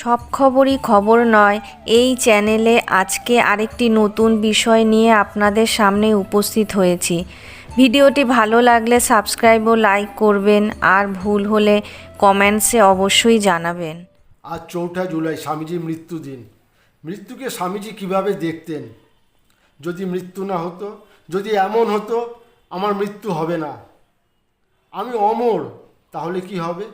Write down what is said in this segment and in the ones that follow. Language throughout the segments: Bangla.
সব খবরই খবর নয়, এই চ্যানেলে আজকে আরেকটি নতুন বিষয় নিয়ে আপনাদের সামনে উপস্থিত হয়েছি। ভিডিওটি ভালো লাগলে সাবস্ক্রাইব ও লাইক করবেন আর ভুল হলে কমেন্টসে অবশ্যই জানাবেন। আজ চৌঠা জুলাই, স্বামীজির মৃত্যুদিন মৃত্যুকে স্বামীজি কীভাবে দেখতেন? যদি মৃত্যু না হতো, যদি এমন হতো, আমার মৃত্যু হবে না। আমি অমর, তাহলে কি হবে?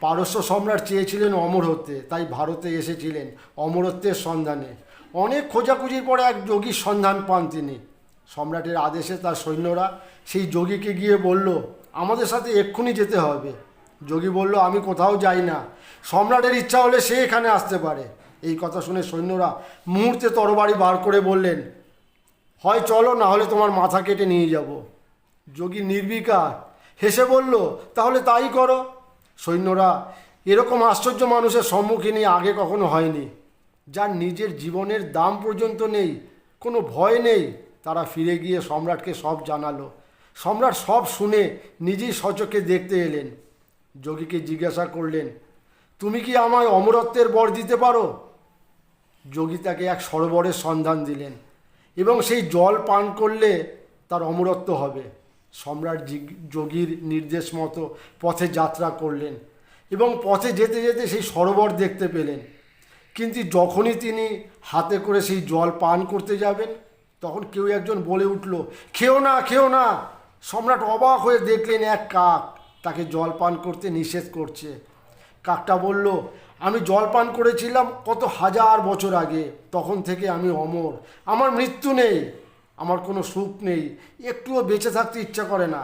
পারস্য সম্রাট চেয়েছিলেন অমর হতে তাই ভারতে এসেছিলেন অমরত্বের সন্ধানে। অনেক খোঁজাখুঁজির পরে এক যোগীর সন্ধান পান তিনি। সম্রাটের আদেশে তার সৈন্যরা সেই যোগীকে গিয়ে বলল, আমাদের সাথে এক্ষুনি যেতে হবে। যোগী বলল, আমি কোথাও যাই না। সম্রাটের ইচ্ছা হলে সে এখানে আসতে পারে। এই কথা শুনে সৈন্যরা মুহূর্তে তরবারি বার করে বললেন, হয়, চলো না হলে তোমার মাথা কেটে নিয়ে যাব। যোগী নির্বিকার হেসে বলল, তাহলে তাই করো। সৈন্যরা এরকম আশ্চর্য মানুষের সম্মুখীনই আগে কখনো হয়নি। যার নিজের জীবনের দাম পর্যন্ত নেই, কোনো ভয় নেই, তারা ফিরে গিয়ে সম্রাটকে সব জানালো। সম্রাট সব শুনে নিজেই সচক্ষে দেখতে এলেন। যোগীকে জিজ্ঞাসা করলেন, তুমি কি আমায় অমরত্বের বর দিতে পারো? যোগী তাকে এক সরোবরের সন্ধান দিলেন এবং সেই জল পান করলে তার অমরত্ব হবে। সম্রাট যোগীর নির্দেশ মতো পথে যাত্রা করলেন এবং পথে যেতে যেতে সেই সরোবর দেখতে পেলেন। কিন্তু যখনই তিনি হাতে করে সেই জল পান করতে যাবেন, তখন কেউ একজন বলে উঠল, খেও না খেও না। সম্রাট অবাক হয়ে দেখলেন এক কাক তাকে জল পান করতে নিষেধ করছে। কাকটা বলল, আমি জল পান করেছিলাম কত হাজার বছর আগে, তখন থেকে আমি অমর, আমার মৃত্যু নেই। আমার কোনো সুখ নেই। একটুও বেঁচে থাকতে ইচ্ছা করে না।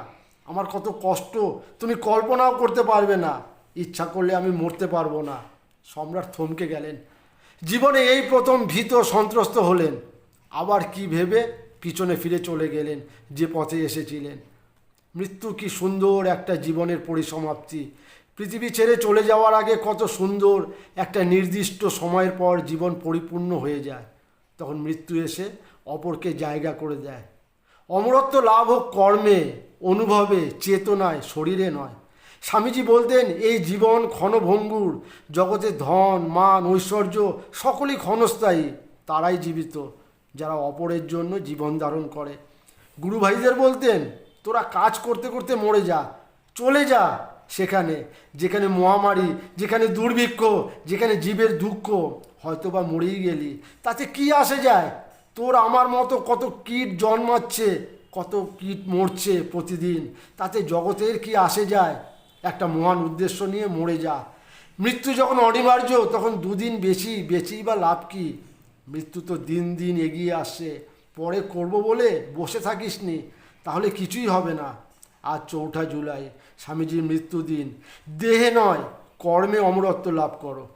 আমার কত কষ্ট, তুমি কল্পনাও করতে পারবে না। ইচ্ছা করলে আমি মরতে পারব না। সম্রাট থমকে গেলেন। জীবনে এই প্রথম ভীত সন্ত্রস্ত হলেন। আবার কি ভেবে পিছনে ফিরে চলে গেলেন, যে পথে এসেছিলেন। মৃত্যু কি সুন্দর একটা জীবনের পরিসমাপ্তি। পৃথিবী ছেড়ে চলে যাওয়ার আগে কত সুন্দর একটা নির্দিষ্ট সময়ের পর জীবন পরিপূর্ণ হয়ে যায়। তখন মৃত্যু এসে অপরকে জায়গা করে দেয়। অমরত্ব লাভ হোক কর্মে, অনুভবে, চেতনায়, শরীরে নয়। স্বামীজি বলতেন, এই জীবন ক্ষণভঙ্গুর জগতে ধন, মান, ঐশ্বর্য সকলই ক্ষণস্থায়ী, তারাই জীবিত, যারা অপরের জন্য জীবন ধারণ করে। গুরু ভাইদের বলতেন, তোরা কাজ করতে করতে মরে যা, চলে যা সেখানে, যেখানে মহামারী, যেখানে দুর্ভিক্ষ, যেখানে জীবের দুঃখ হয়তো বা মরেই গেলি, তাতে কি আসে যায়? তোর আমার মতো কত কীট জন্মাচ্ছে, কত কীট মরছে প্রতিদিন, তাতে জগতের কি আসে যায়? একটা মহান উদ্দেশ্য নিয়ে মরে যা। মৃত্যু যখন অনিবার্য, তখন দুদিন বেশি বেঁচেই বা লাভ কি? মৃত্যু তো দিন দিন এগিয়ে আসছে। পরে করব বলে বসে থাকিস নি তাহলে কিছুই হবে না। আজ চৌঠা জুলাই, স্বামীজির মৃত্যুদিন। দেহে নয়, কর্মে অমরত্ব লাভ করো।